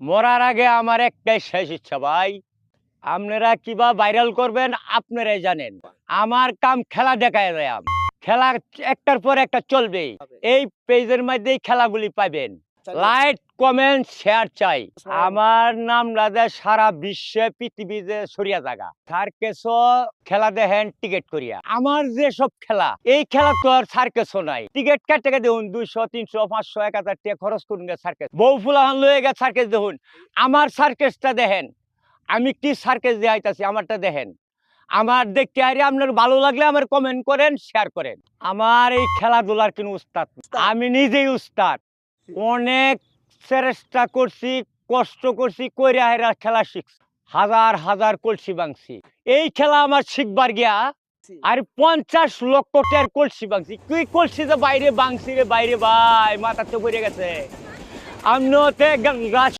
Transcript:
মরার আগে আমার একটাই শেষ ইচ্ছা ভাই। আপনারা কিবা ভাইরাল করবেন আপনারাই জানেন। আমার কাম খেলা দেখায় যাম খেলা একটার পর একটা চলবে এই পেজের মধ্যেই খেলাগুলি পাবেন। লাইক কমেন্ট শেয়ার চাই। আমার নাম রাজা সারা বিশ্বে পৃথিবীতে সরিয়া জায়গা সার্কেস খেলা দেখেন টিকিট করিয়া। আমার যে সব খেলা এই খেলা তো আর সার্কেসও নাই। টিকিট কাটতে দেখুন দুইশো তিনশো পাঁচশো এক হাজার টাকা খরচ করুন গে সার্কেস। বউ ফুলাহান লয়ে গে সার্কেস দেখুন। আমার সার্কেসটা দেখেন। আমি কি সার্কেস দিয়ে আইতাছি আমারটা দেখেন। আমার দেখতে আরে আপনার ভালো লাগলে আমার কমেন্ট করেন শেয়ার করেন। আমার এই খেলাধুলার কিন্তু উস্তাদ। আমি নিজেই উস্তাদ। অনেক চেষ্টা করছি কষ্ট করছি কইরা হেরা খেলা শিখছি। হাজার হাজার কলসি বাংছি এই খেলা আমার শিখবার গিয়া আর পঞ্চাশ লক্ষ টাকার কলসি বাংছি কি কলসি যে বাইরে ভাঙছি রে বাইরে ভাই মাথাতে পড়ে গেছে। আমি গাছ